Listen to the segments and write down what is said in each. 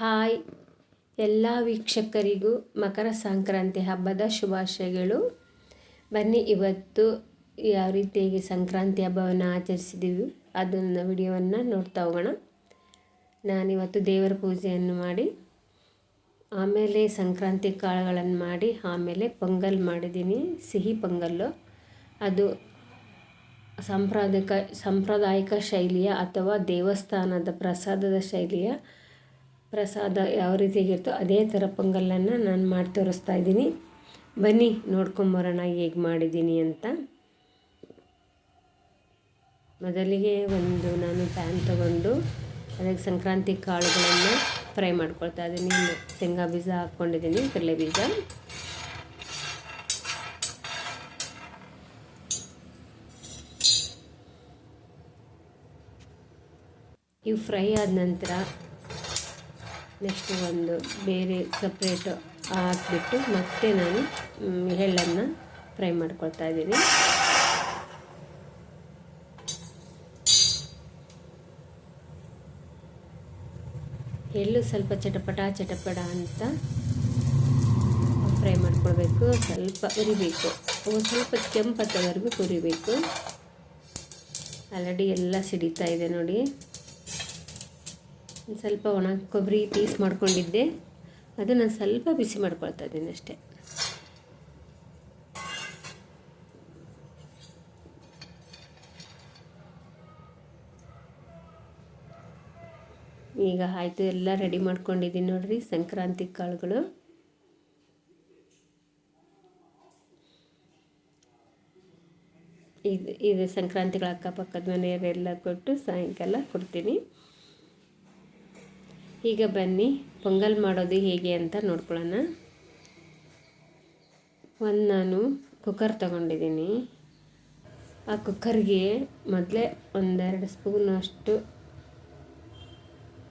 Hi. ಎಲ್ಲ ವೀಕ್ಷಕರಿಗೂ ಮಕರ ಸಂಕ್ರಾಂತಿ ಹಬ್ಬದ ಶುಭಾಶಯಗಳು. ಬನ್ನಿ, ಇವತ್ತು ಯಾವ ರೀತಿಯಾಗಿ ಸಂಕ್ರಾಂತಿ ಹಬ್ಬವನ್ನು ಆಚರಿಸಿದ್ದೀವಿ ಅದನ್ನು ವಿಡಿಯೋವನ್ನು ನೋಡ್ತಾ ಹೋಗೋಣ. ನಾನಿವತ್ತು ದೇವರ ಪೂಜೆಯನ್ನು ಮಾಡಿ, ಆಮೇಲೆ ಸಂಕ್ರಾಂತಿ ಕಾಳುಗಳನ್ನು ಮಾಡಿ, ಆಮೇಲೆ ಪೊಂಗಲ್ ಮಾಡಿದ್ದೀನಿ, ಸಿಹಿ ಪೊಂಗಲ್ಲು. ಅದು ಸಾಂಪ್ರದಾಯಿಕ ಸಾಂಪ್ರದಾಯಿಕ ಶೈಲಿಯ ಅಥವಾ ದೇವಸ್ಥಾನದ ಪ್ರಸಾದದ ಶೈಲಿಯ ಪ್ರಸಾದ ಯಾವ ರೀತಿಯಾಗಿರ್ತೋ ಅದೇ ಥರ ಪೊಂಗಲನ್ನು ನಾನು ಮಾಡಿ ತೋರಿಸ್ತಾ ಇದ್ದೀನಿ. ಬನ್ನಿ, ನೋಡ್ಕೊಂಬರೋಣ ಹೇಗೆ ಮಾಡಿದ್ದೀನಿ ಅಂತ. ಮೊದಲಿಗೆ ಒಂದು ನಾನು ಪ್ಯಾನ್ ತಗೊಂಡು ಅದಕ್ಕೆ ಸಂಕ್ರಾಂತಿ ಕಾಳುಗಳನ್ನು ಫ್ರೈ ಮಾಡ್ಕೊಳ್ತಾ ಇದ್ದೀನಿ. ಶೇಂಗಾ ಬೀಜ ಹಾಕ್ಕೊಂಡಿದ್ದೀನಿ, ಕಡಲೆ ಬೀಜ. ಇವು ಫ್ರೈ ಆದ ನಂತರ ನೆಕ್ಸ್ಟ್ ಒಂದು ಬೇರೆ ಸಪ್ರೇಟ್ ಹಾಕ್ಬಿಟ್ಟು ಮತ್ತೆ ನಾನು ಎಳ್ಳನ್ನು ಫ್ರೈ ಮಾಡ್ಕೊಳ್ತಾ ಇದ್ದೀನಿ. ಎಳ್ಳು ಸ್ವಲ್ಪ ಚಟಪಟ ಚಟಪಟ ಅಂತ ಫ್ರೈ ಮಾಡ್ಕೊಳ್ಬೇಕು. ಸ್ವಲ್ಪ ಉರಿಬೇಕು ಅವು ಸ್ವಲ್ಪ ಕೆಂಪತ್ತವರೆಗೂ ಕುರಿಬೇಕು ಆಲ್ರೆಡಿ ಎಲ್ಲ ಸಿಡಿತಾ ಇದೆ ನೋಡಿ. ಸ್ವಲ್ಪ ಒಣ ಕೊಬ್ಬರಿ ಪೀಸ್ ಮಾಡ್ಕೊಂಡಿದ್ದೆ. ಅದು ಸ್ವಲ್ಪ ಬಿಸಿ ಮಾಡ್ಕೊಳ್ತಾ ಇದ್ದೀನಿ ಅಷ್ಟೇ. ಈಗ ಆಯಿತು, ಎಲ್ಲ ರೆಡಿ ಮಾಡ್ಕೊಂಡಿದ್ದೀನಿ ನೋಡ್ರಿ ಸಂಕ್ರಾಂತಿ ಕಾಳುಗಳು. ಇದು ಇದು ಸಂಕ್ರಾಂತಿಗಳ ಅಕ್ಕಪಕ್ಕದ ಮನೆಯವರೆಲ್ಲ ಕೊಟ್ಟು ಸಾಯಂಕಾಲ ಕೊಡ್ತೀನಿ. ಈಗ ಬನ್ನಿ, ಪೊಂಗಲ್ ಮಾಡೋದು ಹೇಗೆ ಅಂತ ನೋಡ್ಕೊಳ್ಳೋಣ. ಒಂದು ನಾನು ಕುಕ್ಕರ್ ತಗೊಂಡಿದ್ದೀನಿ. ಆ ಕುಕ್ಕರ್ಗೆ ಮೊದಲೇ ಒಂದೆರಡು ಸ್ಪೂನ್ ಅಷ್ಟು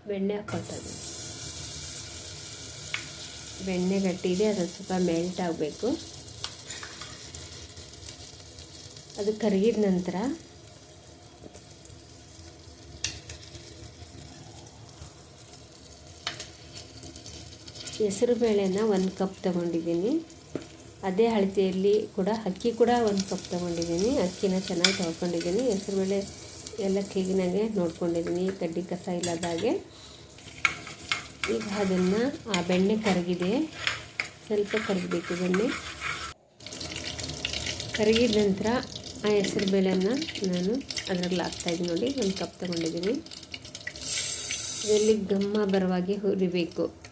ಬೆಣ್ಣೆ ಹಾಕ್ಕೊಳ್ತಾ ಬೆಣ್ಣೆ ಗಟ್ಟಿದೆ ಅದು ಸ್ವಲ್ಪ ಮೆಲ್ಟ್ ಆಗಬೇಕು. ಅದು ಕರಗಿದ ನಂತರ ಹೆಸರು ಬೇಳೆನ ಒಂದು ಕಪ್ ತೊಗೊಂಡಿದ್ದೀನಿ. ಅದೇ ಅಳತೆಯಲ್ಲಿ ಕೂಡ, ಅಕ್ಕಿ ಕೂಡ ಒಂದು ಕಪ್ ತೊಗೊಂಡಿದ್ದೀನಿ. ಅಕ್ಕಿನ ಚೆನ್ನಾಗಿ ತೊಳ್ಕೊಂಡಿದ್ದೀನಿ. ಹೆಸರುಬೇಳೆ ಎಲ್ಲ ಕ್ಲೀನಾಗೆ ನೋಡ್ಕೊಂಡಿದ್ದೀನಿ. ಕಡ್ಡಿ ಕಸ ಇಲ್ಲದ ಹಾಗೆ. ಈಗ ಅದನ್ನು ಆ ಬೆಣ್ಣೆ ಕರಗಿದೆ. ಸ್ವಲ್ಪ ಕರಗಬೇಕು ಬೆಣ್ಣೆ. ಕರಗಿದ ನಂತರ ಆ ಹೆಸರು ಬೇಳೆಯನ್ನು ನಾನು ಅದರಲ್ಲಿ ಹಾಕ್ತಾಯಿದ್ದೀನಿ ನೋಡಿ. ಒಂದು ಕಪ್ ತೊಗೊಂಡಿದ್ದೀನಿ. ಇದರಲ್ಲಿ ಘಮ್ಮ ಬರುವಾಗೆ ಹುರಿಬೇಕು.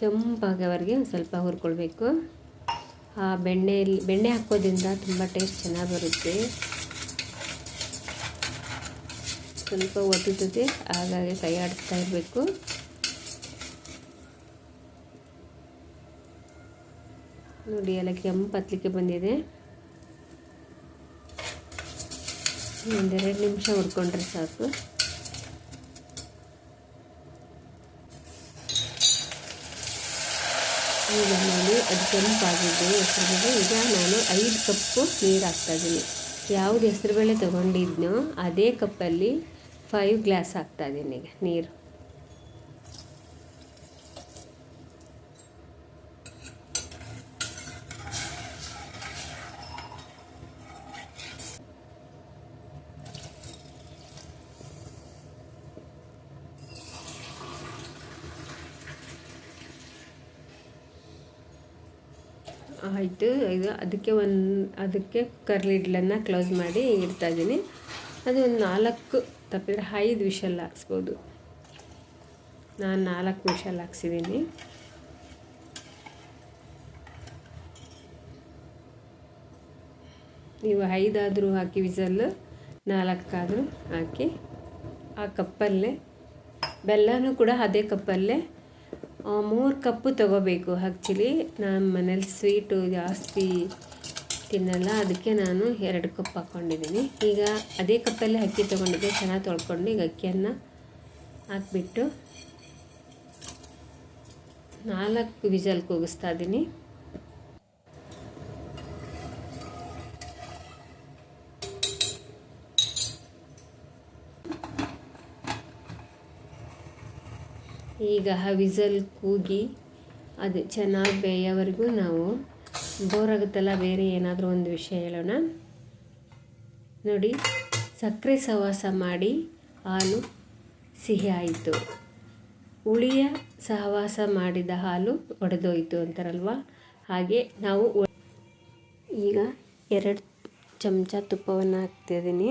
ಕೆಂಪಾಗವರೆಗೆ ಒಂದು ಸ್ವಲ್ಪ ಹುರ್ಕೊಳ್ಬೇಕು. ಆ ಬೆಣ್ಣೆಯಲ್ಲಿ ಬೆಣ್ಣೆ ಹಾಕೋದ್ರಿಂದ ತುಂಬ ಟೇಸ್ಟ್ ಚೆನ್ನಾಗಿ ಬರುತ್ತೆ. ಸ್ವಲ್ಪ ಒತ್ತುತ್ತದೆ ಹಾಗಾಗಿ ಕೈ ಆಡಿಸ್ತಾ ಇರಬೇಕು. ನೋಡಿ, ಎಲ್ಲ ಕೆಂಪು ಹತ್ತಲಿಕ್ಕೆ ಬಂದಿದೆ. ಒಂದೆರಡು ನಿಮಿಷ ಹುಡ್ಕೊಂಡ್ರೆ ಸಾಕು. ಈಗ ನೋಡಿ, ಅದು ಕೆಂಪಾಗಿದೆ ಹೆಸರುಬೇಳೆ ಈಗ ನಾನು ಐದು ಕಪ್ಪು ನೀರು ಹಾಕ್ತಾಯಿದ್ದೀನಿ ಯಾವುದು ಹೆಸರುಬೇಳೆ ತೊಗೊಂಡಿದ್ನೋ, ಅದೇ ಕಪ್ಪಲ್ಲಿ ಫೈವ್ ಗ್ಲಾಸ್ ಹಾಕ್ತಾಯಿದ್ದೀನಿ ಈಗ, ನೀರು. ಆಯಿತು, ಇದು ಅದಕ್ಕೆ ಒಂದು, ಅದಕ್ಕೆ ಕರ್ಲಿಡ್ಲನ್ನು ಕ್ಲೋಸ್ ಮಾಡಿ ಇಡ್ತಾಯಿದ್ದೀನಿ ಅದು ಒಂದು ನಾಲ್ಕು ತಪ್ಪಿದ್ರೆ ಐದು ವಿಷಲ್ ಹಾಕ್ಸ್ಬೋದು. ನಾನು ನಾಲ್ಕು ವಿಷಲ್ ಹಾಕ್ಸಿದ್ದೀನಿ ನೀವು ಐದಾದರೂ ಹಾಕಿ ವಿಸಲ್ಲು ನಾಲ್ಕಾದರೂ ಹಾಕಿ, ಆ ಕಪ್ಪಲ್ಲೇ, ಬೆಲ್ಲನೂ ಕೂಡ ಅದೇ ಕಪ್ಪಲ್ಲೇ ಮೂರು ಕಪ್ಪು ತೊಗೋಬೇಕು ಆ್ಯಕ್ಚುಲಿ ನಾನು ಮನೇಲಿ ಸ್ವೀಟು ಜಾಸ್ತಿ ತಿನ್ನಲ್ಲ, ಅದಕ್ಕೆ ನಾನು ಎರಡು ಕಪ್ ಹಾಕ್ಕೊಂಡಿದ್ದೀನಿ ಈಗ ಅದೇ ಕಪ್ಪಲ್ಲೇ ಅಕ್ಕಿ ತೊಗೊಂಡಿದ್ದೆ, ಚೆನ್ನಾಗಿ ತೊಳ್ಕೊಂಡು ಈಗ ಅಕ್ಕಿಯನ್ನು ಹಾಕ್ಬಿಟ್ಟು ನಾಲ್ಕು ವಿಜಲ್ ಕೂಗಿಸ್ತಾ ಇದ್ದೀನಿ ಈಗ ವಿಸಲ್ ಕೂಗಿ, ಅದು ಚೆನ್ನಾಗಿ ಬೇಯೋವರೆಗೂ ನಾವು ಬೋರಾಗುತ್ತಲ್ಲ, ಬೇರೆ ಏನಾದರೂ ಒಂದು ವಿಷಯ ಹೇಳೋಣ. ನೋಡಿ, ಸಕ್ಕರೆ ಸಹವಾಸ ಮಾಡಿ ಹಾಲು ಸಿಹಿ ಆಯಿತು. ಉಳಿಯ ಸಹವಾಸ ಮಾಡಿದ ಹಾಲು ಒಡೆದೋಯಿತು ಅಂತಾರಲ್ವ? ಹಾಗೆ ನಾವು ಈಗ ಎರಡು ಚಮಚ ತುಪ್ಪವನ್ನು ಹಾಕ್ತಿದ್ದೀನಿ.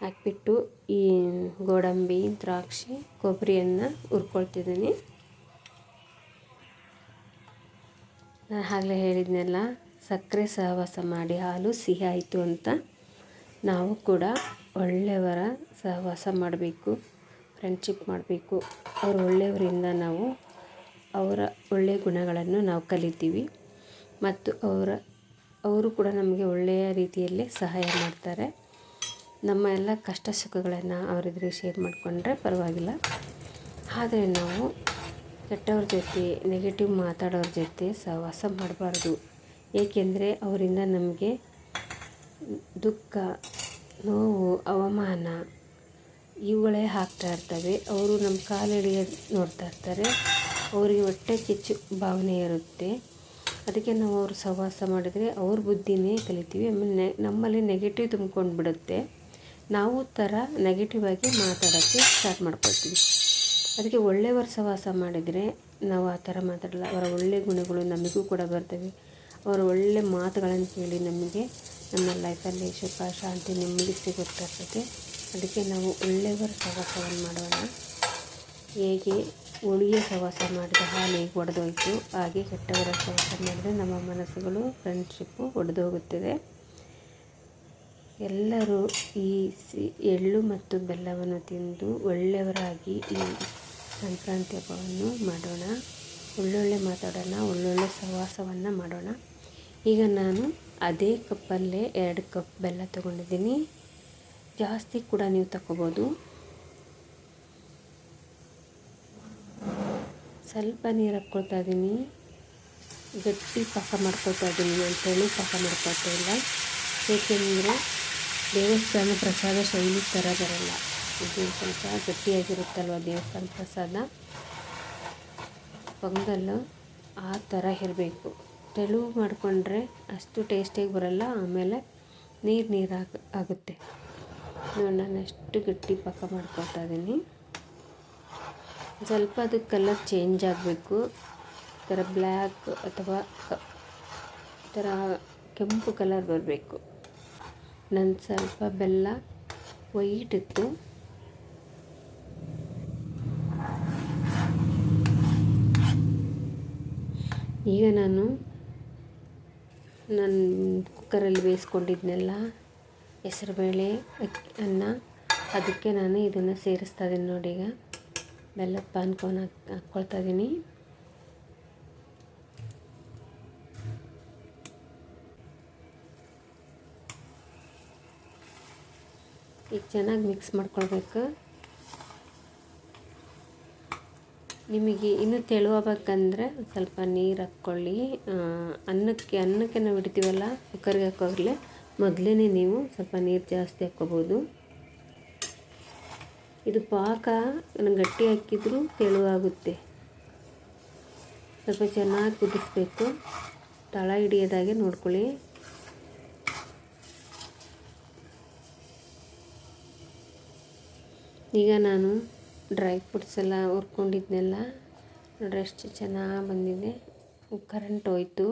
ಹಾಕ್ಬಿಟ್ಟು ಈ ಗೋಡಂಬಿ, ದ್ರಾಕ್ಷಿ, ಕೊಬ್ಬರಿಯನ್ನು ಹುರ್ಕೊಳ್ತಿದ್ದೀನಿ. ನಾನು ಆಗಲೇ ಹೇಳಿದ್ನೆಲ್ಲ, ಸಕ್ಕರೆ ಸಹವಾಸ ಮಾಡಿ ಹಾಲು ಸಿಹಿ ಆಯಿತು ಅಂತ. ನಾವು ಕೂಡ ಒಳ್ಳೆಯವರ ಸಹವಾಸ ಮಾಡಬೇಕು ಫ್ರೆಂಡ್ಶಿಪ್ ಮಾಡಬೇಕು. ಅವರು ಒಳ್ಳೆಯವರಿಂದ ನಾವು ಅವರ ಒಳ್ಳೆಯ ಗುಣಗಳನ್ನು ನಾವು ಕಲಿತೀವಿ. ಮತ್ತು ಅವರ, ಅವರು ಕೂಡ ನಮಗೆ ಒಳ್ಳೆಯ ರೀತಿಯಲ್ಲಿ ಸಹಾಯ ಮಾಡ್ತಾರೆ. ನಮ್ಮ ಎಲ್ಲ ಕಷ್ಟ ಸುಖಗಳನ್ನು ಅವರಿದ್ರೆ ಶೇರ್ ಮಾಡಿಕೊಂಡ್ರೆ ಪರವಾಗಿಲ್ಲ. ಆದರೆ ನಾವು ಕೆಟ್ಟವ್ರ ಜೊತೆ ನೆಗೆಟಿವ್ ಮಾತಾಡೋರ ಜೊತೆ ಸಹವಾಸ ಮಾಡಬಾರ್ದು. ಏಕೆಂದರೆ ಅವರಿಂದ ನಮಗೆ ದುಃಖ, ನೋವು, ಅವಮಾನ ಇವುಗಳೇ ಹಾಕ್ತಾ ಇರ್ತವೆ. ಅವರು ನಮ್ಮ ಕಾಲೆಳೆಯ ನೋಡ್ತಾ ಇರ್ತಾರೆ. ಅವರಿಗೆ ಹೊಟ್ಟೆ ಕಿಚ್ಚು ಭಾವನೆ ಇರುತ್ತೆ. ಅದಕ್ಕೆ ನಾವು ಅವ್ರ ಸಹವಾಸ ಮಾಡಿದರೆ ಅವ್ರ ಬುದ್ಧಿನೇ ಕಲಿತೀವಿ. ಆಮೇಲೆ ನಮ್ಮಲ್ಲಿ ನೆಗೆಟಿವ್ ತುಂಬ್ಕೊಂಡು ಬಿಡುತ್ತೆ ನಾವು ಥರ ನೆಗೆಟಿವ್ ಆಗಿ ಮಾತಾಡೋಕ್ಕೆ ಸ್ಟಾರ್ಟ್ ಮಾಡ್ಕೊಳ್ತೀವಿ. ಅದಕ್ಕೆ ಒಳ್ಳೆಯವರು ಸಹವಾಸ ಮಾಡಿದರೆ ನಾವು ಆ ಥರ ಮಾತಾಡಲ್ಲ. ಅವರ ಒಳ್ಳೆಯ ಗುಣಗಳು ನಮಗೂ ಕೂಡ ಬರ್ತವೆ. ಅವರ ಒಳ್ಳೆಯ ಮಾತುಗಳನ್ನು ಕೇಳಿ ನಮಗೆ ನಮ್ಮ ಲೈಫಲ್ಲಿ ಸುಖ, ಶಾಂತಿ ನೆಮ್ಮದಿ ಸಿಗುತ್ತಿರ್ತದೆ ಅದಕ್ಕೆ ನಾವು ಒಳ್ಳೆಯವರ ಸಹವಾಸವನ್ನು ಮಾಡೋಣ. ಹೇಗೆ ಉಳಿಯ ಸಹವಾಸ ಮಾಡಿದ ಹಾಲು ಹೇಗೆ ಒಡೆದೋಯ್ತು, ಹಾಗೆ ಕೆಟ್ಟವರ ಸಹವಾಸ ಮಾಡಿದರೆ ನಮ್ಮ ಮನಸ್ಸುಗಳು ಫ್ರೆಂಡ್ಶಿಪ್ಪು ಒಡೆದೋಗುತ್ತದೆ. ಎಲ್ಲರೂ ಈ ಸಿ, ಎಳ್ಳು ಮತ್ತು ಬೆಲ್ಲವನ್ನು ತಿಂದು ಒಳ್ಳೆಯವರಾಗಿ ಈ ಸಂಕ್ರಾಂತಿ ಹಬ್ಬವನ್ನು ಮಾಡೋಣ. ಒಳ್ಳೊಳ್ಳೆ ಮಾತಾಡೋಣ, ಒಳ್ಳೊಳ್ಳೆ ಸಹವಾಸವನ್ನು ಮಾಡೋಣ. ಈಗ ನಾನು ಅದೇ ಕಪ್ಪಲ್ಲೇ ಎರಡು ಕಪ್ ಬೆಲ್ಲ ತೊಗೊಂಡಿದ್ದೀನಿ. ಜಾಸ್ತಿ ಕೂಡ ನೀವು ತಗೋಬೋದು ಸ್ವಲ್ಪ ನೀರು ಹಾಕ್ಕೊಳ್ತಾ ಇದ್ದೀನಿ ಗಟ್ಟಿ ಪಾಕ ಮಾಡ್ಕೊಳ್ತಾ ಇದ್ದೀನಿ ಅಂತೇಳಿ ಪಾಕ ಮಾಡ್ಕೊಳ್ತಾ ಇಲ್ಲ. ಏಕೆಂದರೆ ದೇವಸ್ಥಾನ ಪ್ರಸಾದ ಶೈಲಿ ಥರ ಬರಲ್ಲ. ಇದು ಸ್ವಲ್ಪ ಗಟ್ಟಿಯಾಗಿರುತ್ತಲ್ವ ದೇವಸ್ಥಾನ ಪ್ರಸಾದ? ಪೊಂಗಲ್ಲು ಆ ಥರ ಇರಬೇಕು. ತೆಳು ಮಾಡಿಕೊಂಡ್ರೆ ಅಷ್ಟು ಟೇಸ್ಟಿಯಾಗಿ ಬರಲ್ಲ, ಆಮೇಲೆ ನೀರು ನೀರು ಆಗುತ್ತೆ. ನಾನು ಅಷ್ಟು ಗಟ್ಟಿ ಪಕ್ಕ ಮಾಡ್ಕೊಳ್ತಾ ಇದ್ದೀನಿ ಸ್ವಲ್ಪ ಅದು ಕಲರ್ ಚೇಂಜ್ ಆಗಬೇಕು. ಈ ಥರ ಬ್ಲ್ಯಾಕ್ ಅಥವಾ ಈ ಥರ ಕೆಂಪು ಕಲರ್ ಬರಬೇಕು. ನನ್ನ ಸ್ವಲ್ಪ ಬೆಲ್ಲ ವೈಟ್ ಇತ್ತು ಈಗ ನಾನು ನನ್ನ ಕುಕ್ಕರಲ್ಲಿ ಬೇಯಿಸ್ಕೊಂಡಿದ್ನೆಲ್ಲ ಹೆಸರುಬೇಳೆ ಅನ್ನ ಅದಕ್ಕೆ ನಾನು ಇದನ್ನು ಸೇರಿಸ್ತಾ ಇದ್ದೀನಿ ನೋಡಿ ಈಗ. ಬೆಲ್ಲದ ಹಾಕ್, ಹಾಕ್ಕೊಳ್ತಾ ಇದ್ದೀನಿ ಈಗ ಚೆನ್ನಾಗಿ ಮಿಕ್ಸ್ ಮಾಡ್ಕೊಳ್ಬೇಕು. ನಿಮಗೆ ಇನ್ನೂ ತೆಳುವಾಗಬೇಕಂದ್ರೆ ಸ್ವಲ್ಪ ನೀರು ಹಾಕ್ಕೊಳ್ಳಿ. ಅನ್ನಕ್ಕೆ ಅನ್ನಕ್ಕೆ ನಾವು ಇಡ್ತೀವಲ್ಲ, ಕುಕ್ಕರ್ಗೆ ಹಾಕೋಗ್ಲೇ ಮೊದಲೇ ನೀವು ಸ್ವಲ್ಪ ನೀರು ಜಾಸ್ತಿ ಹಾಕ್ಕೋಬೋದು. ಇದು ಪಾಕ ಗಟ್ಟಿ ಹಾಕಿದರೂ ತೆಳುವಾಗುತ್ತೆ. ಸ್ವಲ್ಪ ಚೆನ್ನಾಗಿ ಕುದಿಸ್ಬೇಕು. ತಳ ಹಿಡಿಯೋದಾಗೆ ನೋಡ್ಕೊಳ್ಳಿ. ಈಗ ನಾನು ಡ್ರೈ ಫ್ರೂಟ್ಸ್ ಎಲ್ಲ ಹುರ್ಕೊಂಡಿದ್ನೆಲ್ಲ ನೋಡ್ರಿ ಎಷ್ಟು ಚೆನ್ನಾಗಿ ಬಂದಿದೆ. ಕರೆಂಟ್ ಹೋಯ್ತು.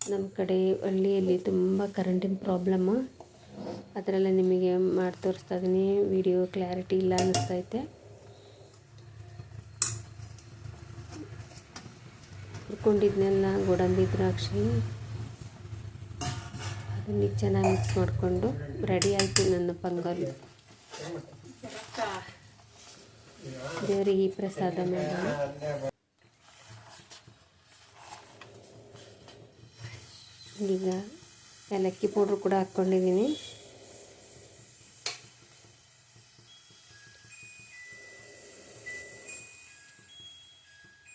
ನಮ್ಮ ಕಡೆ ಹಳ್ಳಿಯಲ್ಲಿ ತುಂಬ ಕರೆಂಟಿನ ಪ್ರಾಬ್ಲಮ್ಮು ಅದರಲ್ಲೇ ನಿಮಗೆ ಮಾಡಿ ತೋರಿಸ್ತಾ ಇದ್ದೀನಿ ವಿಡಿಯೋ ಕ್ಲಾರಿಟಿ ಇಲ್ಲ ಅನ್ನಿಸ್ತೈತೆ ಹುರ್ಕೊಂಡಿದ್ನೆಲ್ಲ ಗೋಡಂಬಿ, ದ್ರಾಕ್ಷಿ. ಅದನ್ನ ಚೆನ್ನಾಗಿ ಮಿಕ್ಸ್ ಮಾಡಿಕೊಂಡು ರೆಡಿ ಆಯಿತು ನನ್ನ ಪಂಗಲ್. ದೇವರಿಗೆ ಈ ಪ್ರಸಾದ ಮಾಡೋಣ. ಈಗ ಏಲಕ್ಕಿ ಪೌಡ್ರ್ ಕೂಡ ಹಾಕ್ಕೊಂಡಿದ್ದೀನಿ.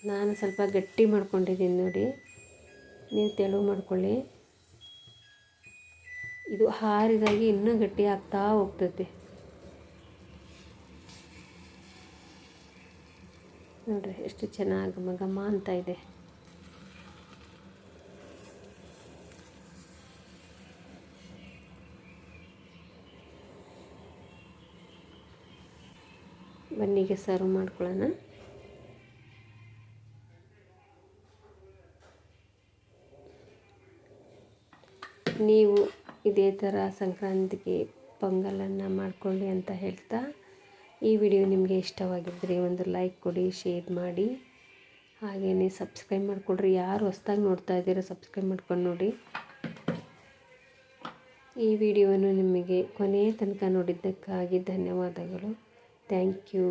ನಾನು ಸ್ವಲ್ಪ ಗಟ್ಟಿ ಮಾಡ್ಕೊಂಡಿದ್ದೀನಿ ನೋಡಿ. ನೀವು ತೆಳು ಮಾಡ್ಕೊಳ್ಳಿ. ಇದು ಹಾರಿದಾಗಿ ಇನ್ನೂ ಗಟ್ಟಿ ಆಗ್ತಾ ಹೋಗ್ತೈತೆ ನೋಡ್ರಿ ಎಷ್ಟು ಚೆನ್ನಾಗಿ ಘಮ ಅಂತ ಇದೆ. ಬನ್ನಿಗೆ ಸರ್ವ್ ಮಾಡ್ಕೊಳ್ಳೋಣ. ನೀವು ಇದೇ ಥರ ಸಂಕ್ರಾಂತಿಗೆ ಪೊಂಗಲನ್ನು ಮಾಡಿಕೊಳ್ಳಿ ಅಂತ ಹೇಳ್ತಾ ಈ ವಿಡಿಯೋ ನಿಮಗೆ ಇಷ್ಟವಾಗಿದ್ದರೆ ಒಂದು ಲೈಕ್ ಕೊಡಿ, ಶೇರ್ ಮಾಡಿ. ಹಾಗೇ ಸಬ್ಸ್ಕ್ರೈಬ್ ಮಾಡಿಕೊಡ್ರಿ ಯಾರು ಹೊಸ್ದಾಗಿ ನೋಡ್ತಾ ಇದ್ದೀರೋ ಸಬ್ಸ್ಕ್ರೈಬ್ ಮಾಡ್ಕೊಂಡು ನೋಡಿ. ಈ ವಿಡಿಯೋವನ್ನು ನಿಮಗೆ ಕೊನೆಯ ತನಕ ನೋಡಿದ್ದಕ್ಕಾಗಿ ಧನ್ಯವಾದಗಳು. Thank you.